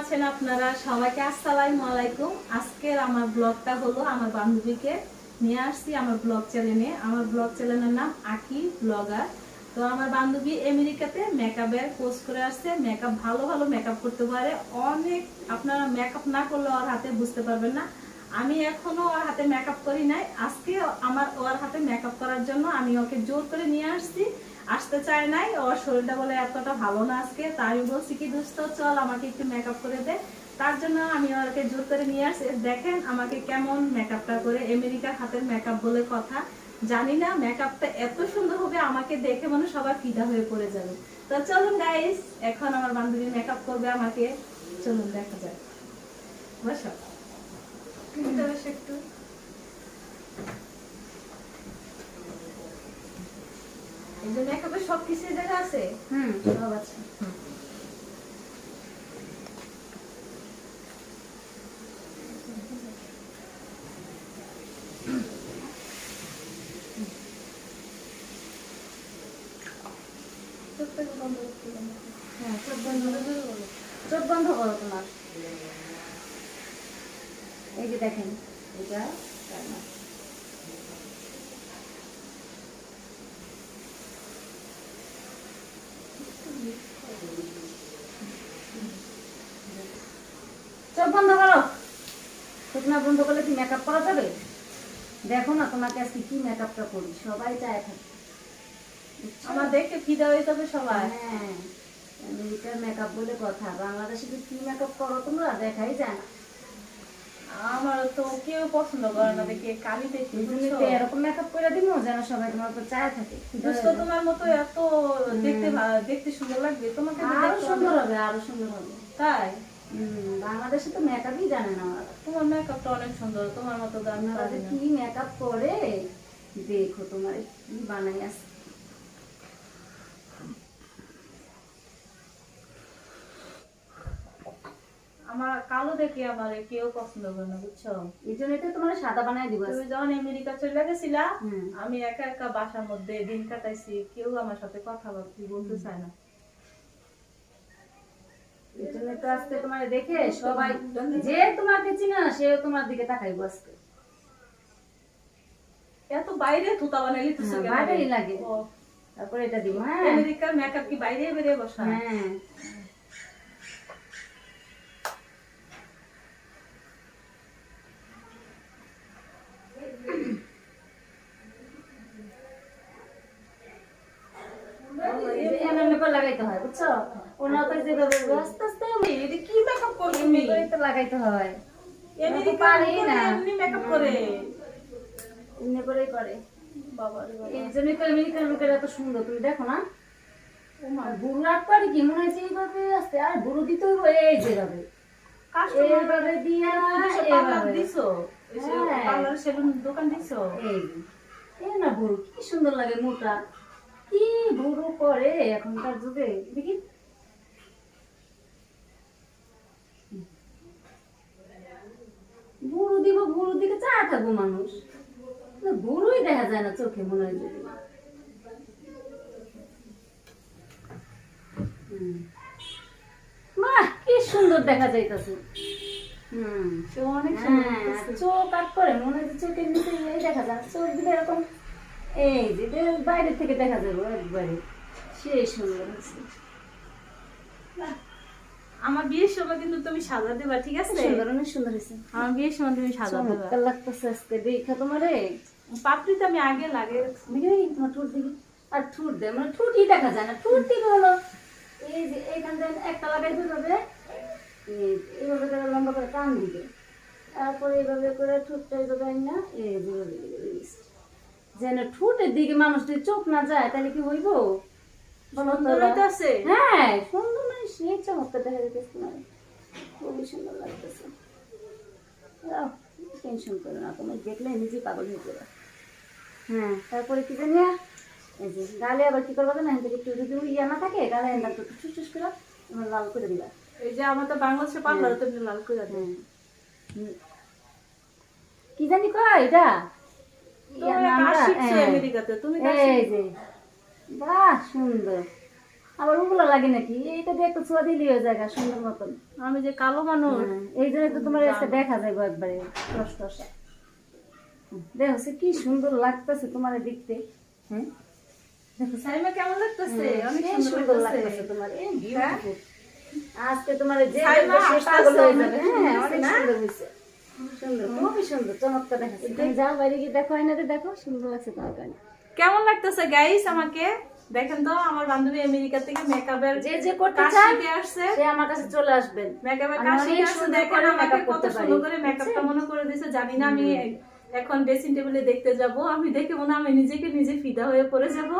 আছেন আপনারা সবাইকে। আসসালামু আলাইকুম। আজকের আমার ব্লগটা হলো আমার বান্ধবীকে নিয়ে আসছি আমার ব্লগ চ্যানেলে। আমার ব্লগ চ্যানেলের নাম আকি ব্লগার। তো আমার বান্ধবী আমেরিকাতে মেকআপের কোর্স করে আসছে। মেকআপ ভালো ভালো মেকআপ করতে পারে। অনেক আপনারা মেকআপ না করলে ওর হাতে বুঝতে পারবেন না। আমি এখনও ওর হাতে মেকআপ করি নাই। আজকে আমার ওর হাতে মেকআপ করার জন্য আমি ওকে জোর করে নিয়ে আসছি। আসতে চায় নাই, ওর শরীরটা বলে এতটা ভালো না আজকে, তাই আমি বলছি কি, দোস্ত, চল আমাকে একটু মেকআপ করে দে। তার জন্য আমি ওকে জোর করে নিয়ে আসছি দেখেন আমাকে কেমন মেকআপটা করে আমেরিকার হাতের মেকআপ বলে কথা। জানি না মেকআপটা এত সুন্দর হবে, আমাকে দেখে মনে সবাই ফিদা হয়ে পড়ে যাবে। তো চলুন গাইস এখন আমার বান্ধবী মেকআপ করবে আমাকে। চলুন দেখা যাক। বসো। একটু। এই যে মেকআপের সব কিছু জায়গা আছে। হুম। সব আছে। হ্যাঁ চোখ বন্ধ করো তোমার। এই যে দেখেন এটা রান্না। চোখ বন্ধ করো চোখ না বন্ধ করলে কি মেকআপ করা যাবে? দেখো না তোমাকে আজকে কি মেকআপটা করি সবাই চায় থাকে। আমার দেখে ফিদা হয়ে যাবে সবাই। হ্যাঁ আমেরিকার মেকআপ বলে কথা। বাংলাদেশে কি মেকআপ করো তোমরা দেখাই যায় না। আমার তো কেউ পছন্দ করে না দেখে কালি দেখি তো এরকম মেকআপ করে দিব যেন সবাই তোমার উপর চায় থাকে। দোস্ত তোমার মতো এত দেখতে দেখতে সুন্দর লাগবে তোমাকে আরও সুন্দর হবে আরও সুন্দর হবে। তাই? বাংলাদেশে তো মেকআপই জানে না তোমার মেকআপটা অনেক সুন্দর তোমার মতো আপনারা যে কি মেকআপ করে? দেখো তোমার কি বানাই আছে। আমার কালো দেখে আমার কেউ পছন্দ করে না বুঝছ? এই জন্যই তো তোমার সাদা বানাই দিব তুমি যখন আমেরিকা চলে গেছিলা। আমি একা একা বাসার মধ্যে দিন কাটাইছি কেউ আমার সাথে কথা বলতে চায় না। জন্য তো আজকে তোমার দেখে সবাই যে তোমাকে চিনে সেও তোমার দিকে তাকাইবো আজকে এত বাইরে থুতা বানাইলি তো হ্যাঁ, বাইরেই লাগে। তারপরে এটা দিব হ্যাঁ। আমেরিকার মেকআপ কি বাইরে বেরিয়ে বসা? হ্যাঁ। লাগাইতে হয় বুঝছ? ওনারা তো যেভাবে আস্তে আস্তে এমনি এটা কি মেকআপ করছ তুমি তো লাগাইতে হয়। আমেরিকা পারি না। এমনি মেকআপ করে। এমনি করেই করে। বাবা এই জন্যই তো আমেরিকার লোকেরা এত সুন্দর। তুমি দেখো না? ও মা, আর বুড়ো রাত পারি কি? মনে হচ্ছে এইভাবে আসতে আর বুড়ো দিতে হইব? এই যেভাবে এইভাবে দিয়া এইভাবে দিছো? হ্যাঁ। পার্লার সেলুন দোকান দিছো? এই। এই না বুড়ো কি সুন্দর লাগে মোটা কি বুড়ো করে এখনকার যুগে। দেখি বুড়ো দিব বুড়ো দিকে চা থাকব মানুষ। বুড়োই দেখা যায় না চোখে মনে হয় যদি। হুম। কি সুন্দর দেখা যাইতাছে। হুম সে অনেক হ্যাঁ। চোখ আট করে মনে হচ্ছে চোখের নিচে এই দেখা যায়। চোখ দিলে এরকম এই যে বাইরে থেকে দেখা যাবে একবারে। সেই সুন্দর হচ্ছে আমার বিয়ের সময় কিন্তু তুমি সাজা দেবা ঠিক আছে? সুন্দর অনেক সুন্দর হয়েছে। আমার বিয়ের সময় তুমি সাজা দেবা লাগতেছে আজকে দেখা তোমারে। পাপড়ি তো আমি আগে লাগে। দেখি তোমার ঠোঁট দেখি। আর ঠোঁট দেয় মানে ঠোঁটই দেখা যায় না। ঠোঁট থেকে হলো এই যে এইখান থেকে একটা লাগাই এইভাবে করে লম্বা করে টান দিবে। তারপরে এইভাবে করে ঠোঁটটা এইভাবে না এই যেভাবে দিবে, এই যে। যেন ঠোঁটের দিকে মানুষ যদি চোখ না যায় তাহলে কি হইব? বলো তো সুন্দর হ্যাঁ সুন্দর সেই চমৎকার দেখা যাইতেছে তোমার খুবই সুন্দর লাগতেছে। টেনশন করো না তুমি দেখলে নিজে পাগল হয়ে যাবে। হ্যাঁ তারপরে কি জানি এই যে গালে আবার কি করবা না এখান একটু যদি ইয়া না থাকে গালে এখানটা একটু চুস চুস করে তোমার লাল করে দিবা। এই যে আমার তো বাংলাদেশে পার্লার তো লাল করে দেয় হ্যাঁ। কি জানি কয় এটা? তুমি কাজ শিখছো হ্যাঁ। আমেরিকাতে? তুমি কাজ শিখছো। বাহ সুন্দর। আবার ওগুলো লাগে নাকি? এইটা দিয়ে একটু ছোঁয়া দিলেই হয়ে যায় সুন্দর মতন। আমি যে কালো মানুষ হ্যাঁ, এই জন্য তো তোমার আজকে দেখা যাবে একবারে রসা দেখো সে কি সুন্দর লাগতেছে তোমার দেখতে। হ্যাঁ দেখো সাইমা কেমন লাগতেছে? অনেক সুন্দর সুন্দর লাগতেছে। লাগতেছে তোমার। এই হ্যাঁ? আজকে তোমার যে হয়ে অনেক যাবে সুন্দর অনেক সুন্দর। হয়েছে খুবই সুন্দর চমৎকার দেখাচ্ছে। তুমি যাও বাইরে গিয়ে দেখো আয়নাতে দেখো সুন্দর লাগছে কেমন লাগতেছে গাইস আমাকে? দেখেন তো আমার বান্ধবী আমেরিকা থেকে মেকআপের যে যে করতে চান আসছে। সে আমার কাছে চলে আসবেন মেকআপের শিখে আসছে দেখেন আমাকে কত সুন্দর। করে মেকআপটা মনে করে দিয়েছে জানি না আমি এখন ড্রেসিং টেবিলে দেখতে যাব আমি দেখে মনে আমি নিজেকে নিজে ফিদা হয়ে পড়ে যাব।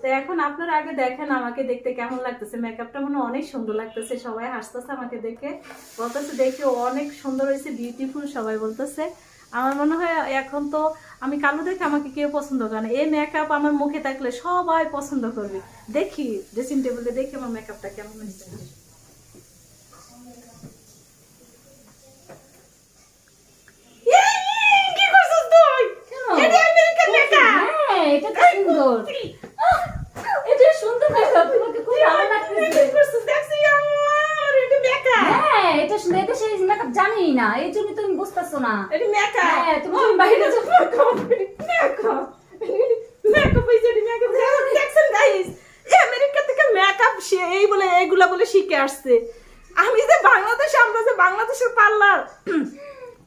তো এখন আপনারা আগে দেখেন আমাকে দেখতে কেমন লাগতেছে মেকআপটা মনে অনেক সুন্দর লাগতেছে সবাই হাসতেছে আমাকে দেখে। বলতেছে দেখে অনেক সুন্দর হয়েছে বিউটিফুল সবাই বলতেছে। আমার মনে হয় এখন তো আমি কালো দেখে আমাকে কেউ পছন্দ করে না। এই মেকআপ আমার মুখে থাকলে সবাই পছন্দ করবে। দেখি ড্রেসিং টেবিলে দেখি আমার মেকআপটা কেমন হয়েছে এই, কি করছিস তুই? এটা আমেরিকান makeup। হ্যাঁ এটা তো সুন্দর আহ, এটা সুন্দর makeup, তোমাকে খুব ভালো লাগতেছে কি করছিস? দেখছিস? আমার এটা makeup। হ্যাঁ এটা সুন্দর এটা সেই মেকআপ জানি না এই জন্য তুমি বুঝতেছো না এটা makeup। হ্যাঁ, তুমি বাইরে যাও। makeup, makeup। makeup হয়েছে, এটা makeup। দেখছেন guys? এই আমেরিকা থেকে makeup সে এই বলে এইগুলা বলে শিখে আসছে আমি যে বাংলাদেশে আমরা যে বাংলাদেশের পার্লার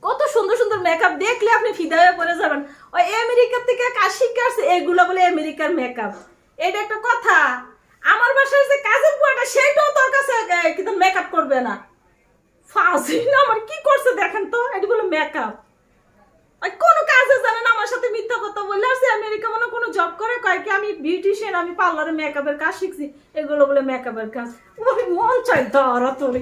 কত সুন্দর সুন্দর মেকআপ দেখলে আপনি ফিদা হয়ে পড়ে যাবেন ওই আমেরিকা থেকে এগুলো বলে আমেরিকার মেকআপ এটা একটা কথা আমার বাসায় যে কাজের বুয়াটা সেটাও তোর কাছে কিন্তু মেকআপ করবে না না, আমার কি করছে দেখেন তো? এটা মেকআপ কোনো কাজে জানে না, আমার সাথে মিথ্যা কথা বলে আসছে আমেরিকা মনে কোনো জব করে, কয় কি, আমি বিউটিশিয়ান আমি পার্লারে মেকআপের কাজ শিখছি। এগুলো বলে মেকআপের কাজ। ওই মন চাই ধরা তোরে।